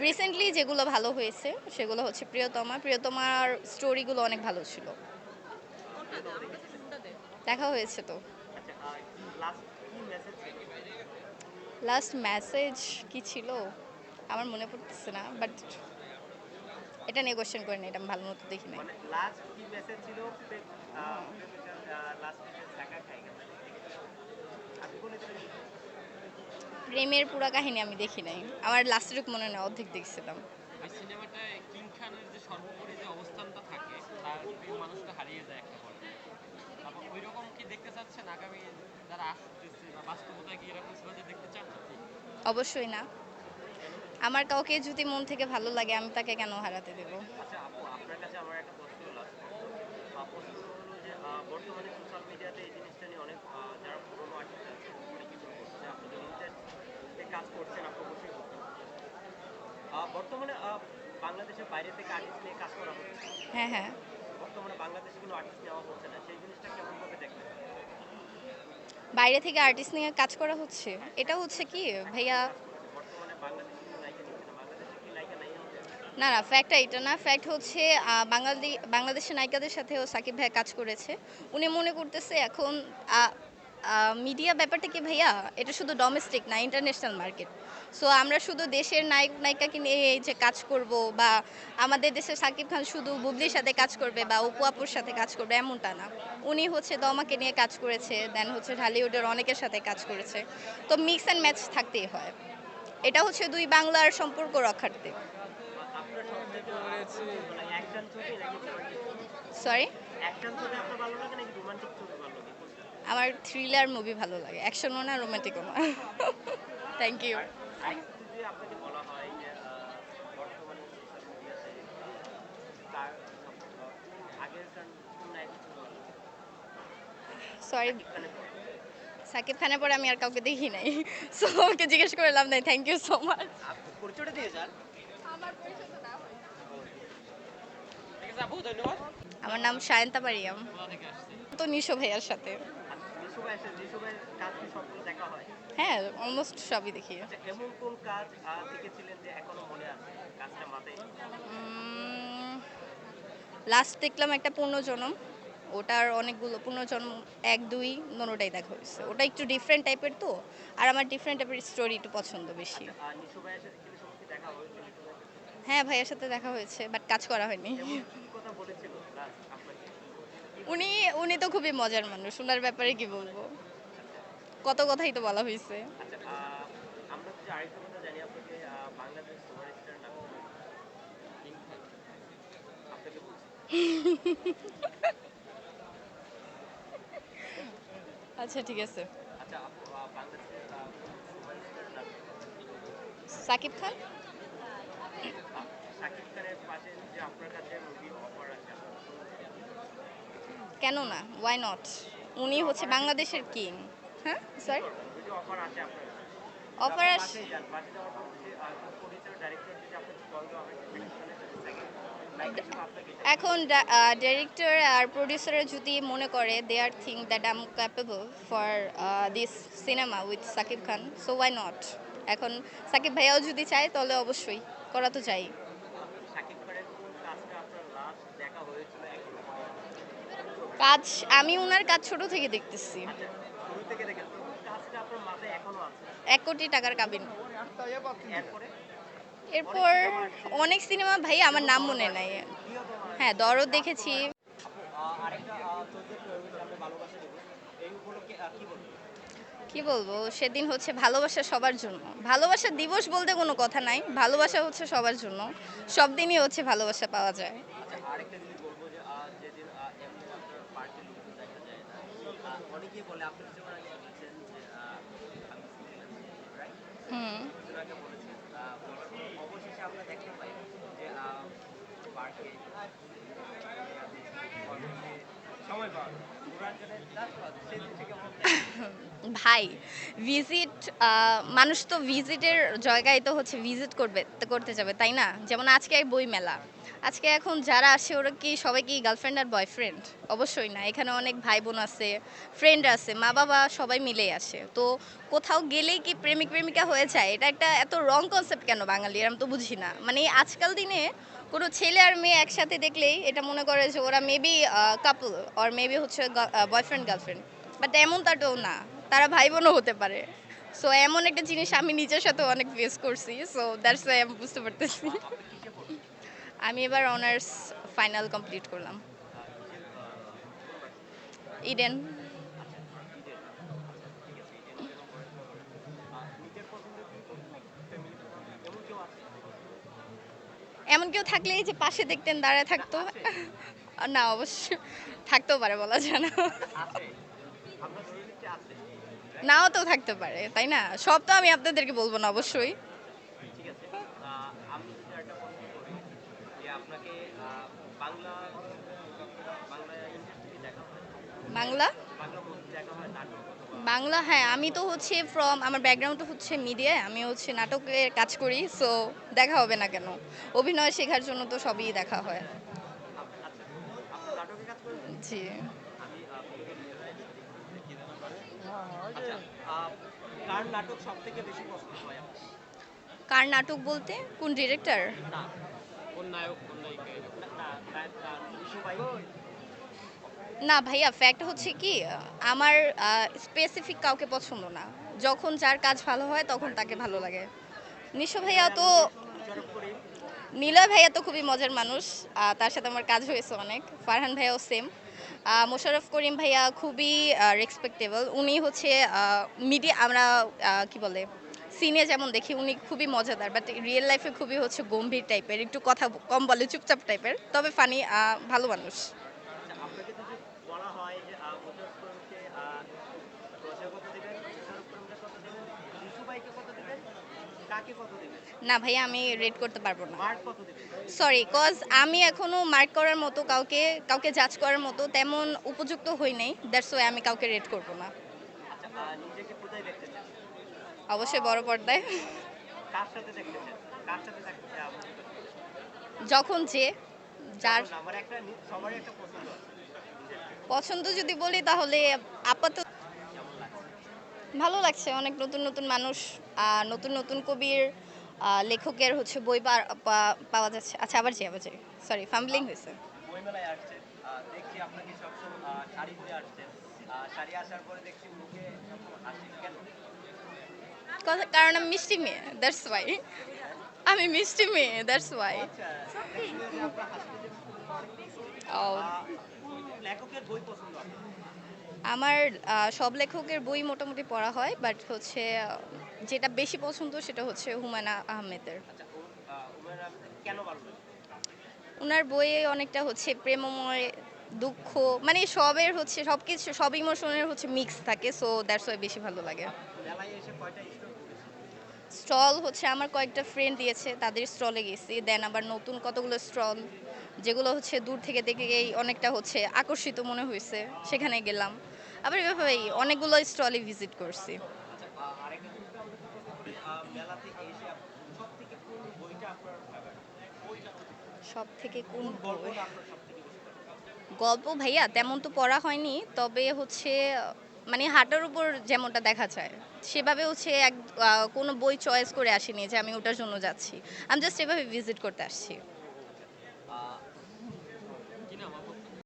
Recently যেগুলো ভালো হয়েছে, সেগুলো হচ্ছে প্রিয়তমা। প্রিয়তমার স্টোরিগুলো অনেক ভালো ছিল। দেখা হয়েছে তো। লাস্ট মেসেজ কি ছিল? আমার মনে পড়তেছে না বাট এটা নিয়ে কোশ্চেন করিনি এটা ভালো মতো দেখি নাই। মানে লাস্ট প্রেমের পুরো কাহিনী আমি দেখি নাই। আমার লাস্টের মনে নেই অর্ধেক দেখছিলাম। সিনেমাটায় কিং খানের যে সর্বোপরি যে অবস্থানটা থাকে তার প্রিয় মানুষটা হারিয়ে যায় একটা পর্যায়ে তারপর ওই রকম কি দেখতে চাচ্ছেন? আগামী যারা আসতেছে বা বাস্তবতায় কি এরকম সিনেমা দেখতে চান অবশ্যই না। আমার কাউকে যদি মন থেকে ভালো লাগে আমি তাকে কেন হারাতে দেবো আচ্ছা আপু আপনার কাছে আমার একটা প্রশ্ন লাস্ট প্রশ্ন হলো যে আহ, বর্তমানে সোশ্যাল মিডিয়াতে এই জিনিসটা নিয়ে অনেক আহ, যারা পুরোনো আর্টিস্ট আছে অনেক কিছু করছে আপনি যদি ইন্টারেস্টে কাজ করছেন আপনি অবশ্যই বর্তমানে বাংলাদেশের বাইরে থেকে আর্টিস্ট নিয়ে কাজ করা হচ্ছে। হ্যাঁ হ্যাঁ। বর্তমানে বাংলাদেশে কোনো আর্টিস্ট নেওয়া হচ্ছে না সেই জিনিসটা কেমনভাবে দেখবেন বাইরে থেকে আর্টিস্ট নিয়ে কাজ করা হচ্ছে? এটা হচ্ছে কি ভাইয়া? না না না ফ্যাক্টটা এটা না। ফ্যাক্ট হচ্ছে বাঙালি বাংলাদেশের নায়িকাদের সাথেও সাকিব ভাই কাজ করেছে। উনি মনে করতেছে এখন মিডিয়া ব্যাপারটা কি ভাইয়া? এটা শুধু ডোমেস্টিক না ইন্টারন্যাশনাল মার্কেট সো আমরা শুধু দেশের নায়ক, নায়িকাকে নিয়ে এই যে কাজ করব বা আমাদের দেশের সাকিব খান শুধু বুবলির সাথে কাজ করবে বা অপু আপুর সাথে কাজ করবে, এমনটা না। উনি হচ্ছে দমাকে নিয়ে কাজ করেছে দেন হচ্ছে ঢালিউডের অনেকের সাথে কাজ করেছে। তো মিক্স অ্যান্ড ম্যাচ থাকতেই হয়। এটা হচ্ছে দুই বাংলার সম্পর্ক রক্ষার্থে। সরি আমার থ্রিলার মুভি ভালো লাগে। অ্যাকশনও না রোমান্টিকও না থ্যাংক ইউ হয়? সরি সাকিব খানের পরে। আমি আর কাউকে দেখি নাই। সো আমাকে জিজ্ঞেস করে লাভ নাই। থ্যাংক ইউ সো মাচ পরিচয়টা দিয়ে যান। ধন্যবাদ। আমার নাম সায়ন্তা পারিয়াম তো নিশো ভাইয়ার সাথে। হয়? অলমোস্ট সবই দেখি। আচ্ছা এমন কোন কাজ দেখেছিলেন যে এখনও মনে আছে কাজটা মাথায়? লাস্ট দেখলাম একটা পুনর্জন্ম ওটার অনেকগুলো পুনর্জন্ম এক দুই দোনোটাই দেখা হয়েছে। ওটা একটু ডিফারেন্ট টাইপের তো আর আমার ডিফারেন্ট টাইপের স্টোরি একটু পছন্দ বেশি। সাথে। হ্যাঁ ভাইয়ের সাথে দেখা হয়েছে বাট কাজ করা হয়নি। উনি উনি তো খুবই মজার মানুষ ওনার ব্যাপারে কি বলব? কত কথাই তো বলা হয়েছে আচ্ছা ঠিক আছে। আচ্ছা? সাকিব খান? শাকিব খানের পাশে যে আপনার কাছে কেন না ওয়াই নট উনি হচ্ছে বাংলাদেশের কিং হ্যাঁ অফার এখন ডিরেক্টর আর প্রডিউসার যদি মনে করে they are think that I am capable for this cinema with Shakib Khan so why not এখন সাকিব ভাইয়াও যদি চায়, তাহলে অবশ্যই, করা তো চাই শাকিব খানের কোন কাজটা আপনার লাস্ট দেখা হয়েছিল এখনও মনে আছে? কাজ, আমি ওনার কাজ ছোট থেকে দেখতেছি। এক কোটি টাকার কাবিন এরপর অনেক সিনেমা ভাই, আমার নাম মনে নাই। হ্যাঁ দরদ দেখেছি। কি বলব, সেদিন হচ্ছে ভালোবাসা সবার জন্য। ভালোবাসা দিবস বলতে কোনো কথা নাই, ভালোবাসা হচ্ছে সবার জন্য। সব দিনই হচ্ছে ভালোবাসা পাওয়া যায় আচ্ছা আরেকটা জিনিস বলব যে আহ, যেদিন আহ, এমনি আপনার পার্টি লুক দেখা যায় না আহ, অনেকেই বলে আপনি কিছু আগে বলেছেন যে আমি সিঙ্গেল রাইট হুম। আগে বলেছেন অবশেষে আমরা দেখতে পাই যে পার্কে সময় পাওয়া ভাই ভিজিট মানুষ তো ভিজিটের জায়গায় তো হচ্ছে ভিজিট করবে তো করতে যাবে তাই না? যেমন আজকে এক বই মেলা আজকে এখন যারা আসে, ওরা কি সবাই কি গার্লফ্রেন্ড আর বয়ফ্রেন্ড অবশ্যই না, এখানে অনেক ভাই বোন আছে ফ্রেন্ড আছে, মা বাবা সবাই মিলেই আসে। তো কোথাও গেলেই কি প্রেমিক প্রেমিকা হয়ে যায়? এটা একটা এত রং কনসেপ্ট কেন বাঙালির আমি তো বুঝি না। মানে আজকাল দিনে কোনো ছেলে আর মেয়ে একসাথে দেখলেই এটা মনে করে যে ওরা মেবি কাপল আর মেবি হচ্ছে বয়ফ্রেন্ড গার্লফ্রেন্ড বাট এমন তাটাও না, তারা ভাই বোনও হতে পারে। সো এমন একটা জিনিস আমি নিজের সাথে অনেক ফেস করছি। সো দ্যাটস ওয়াই আমি বুঝতে পারতেছি। আমি এবার অনার্স ফাইনাল কমপ্লিট করলাম। ইডেন এমন কেউ থাকলে এই যে পাশে দেখতেন, দাঁড়ায় থাকতো। না, অবশ্য থাকতেও পারে বলা যায় না। নাও তো থাকতে পারে, তাই না? সব তো আমি আপনাদেরকে বলব না, অবশ্যই ঠিক আছে আহ, আমি যদি একটা প্রশ্ন করি যে আপনাকে বাংলা বাংলা হয়? বাংলা? হয় নাটক হ্যাঁ আমি তো হচ্ছে ফ্রম আমার ব্যাকগ্রাউন্ড হচ্ছে মিডিয়ায় আমি হচ্ছে নাটকের কাজ করি সো দেখা হবে না কেন? অভিনয় শেখার জন্য তো সবই দেখা হয়। আচ্ছা আপনি নাটকে কাজ করেন? জি। আমি আপনাকে আচ্ছা কার নাটক হয় নাটক বলতে? কোন ডিরেক্টর না। কোন নায়ক কোন নায়িকা না, ভাইয়া ফ্যাক্ট হচ্ছে কি আমার স্পেসিফিক কাউকে পছন্দ না। যখন যার কাজ ভালো হয় তখন তাকে ভালো লাগে। নিশো ভাইয়া তো নিলয় ভাইয়া তো খুবই মজার মানুষ তার সাথে আমার কাজ হয়েছে অনেক। ফারহান ভাইয়াও সেম মোশারফ করিম ভাইয়া খুবই রেসপেক্টেবল উনি হচ্ছে মিডিয়া আমরা কি বলে সিনে যেমন দেখি উনি খুবই মজাদার বাট রিয়েল লাইফে খুবই হচ্ছে গম্ভীর টাইপের একটু কথা কম বলে চুপচাপ টাইপের তবে ফানি ভালো মানুষ। আচ্ছা না ভাইয়া আমি রেড করতে পারব না। সরি কজ আমি এখনও মার্ক করার মতো কাউকে কাউকে জাজ করার মতো তেমন উপযুক্ত হই নাই দ্যাটস ওয়াই আমি কাউকে রেড করব না আচ্ছা আহ, নিজেকে কোথায় দেখতে চান অবশ্যই বড় পর্দায়? যখন যে যার পছন্দ যদি বলি তাহলে আপাতত ভালো লাগছে। অনেক নতুন নতুন মানুষ নতুন নতুন কবির লেখকের হচ্ছে বই পাওয়া যাচ্ছে। আচ্ছা আবার যে আবার যে সরি ফাম্বলিং হয়েছে। বইমেলায় আসছেন আহ, দেখছি আপনাকে সবসময় শাড়ি পরে আসছেন শাড়ি আসার পরে দেখছি মুখে হাসি কেন? কারণ আমি মিষ্টি মেয়ে দ্যাটস ওয়াই আমি মিষ্টি মেয়ে দ্যাটস ওয়াই Oh. আমার সব লেখকের বই মোটামুটি পড়া হয় বাট হচ্ছে যেটা বেশি পছন্দ সেটা হচ্ছে হুমায়ুন আহমেদের। ওনার বইয়ে অনেকটা হচ্ছে প্রেমময়, দুঃখ মানে সবের হচ্ছে সব কিছু সব ইমোশনের হচ্ছে মিক্স থাকে সো দ্যাটস ওয়াই বেশি ভালো লাগে মেলায় এসে কয়টা স্টোর করেছে স্টল হচ্ছে আমার কয়েকটা ফ্রেন্ড দিয়েছে, তাদের স্টলে গেছি। দেন আবার নতুন কতগুলো স্টল, যেগুলো হচ্ছে দূর থেকে দেখে গিয়ে অনেকটা হচ্ছে আকর্ষিত মনে হয়েছে সেখানে গেলাম। আবার এভাবেই অনেকগুলো স্টলে ভিজিট করছি। সব থেকে কোন? গল্প ভাইয়া তেমন তো পড়া হয়নি, তবে হচ্ছে মানে হাঁটার উপর যেমনটা দেখা যায়, সেভাবেও সে এক কোনো বই চয়েস করে আসেনি যে আমি ওটার জন্য যাচ্ছি। আমি জাস্ট এভাবে ভিজিট করতে আসছি।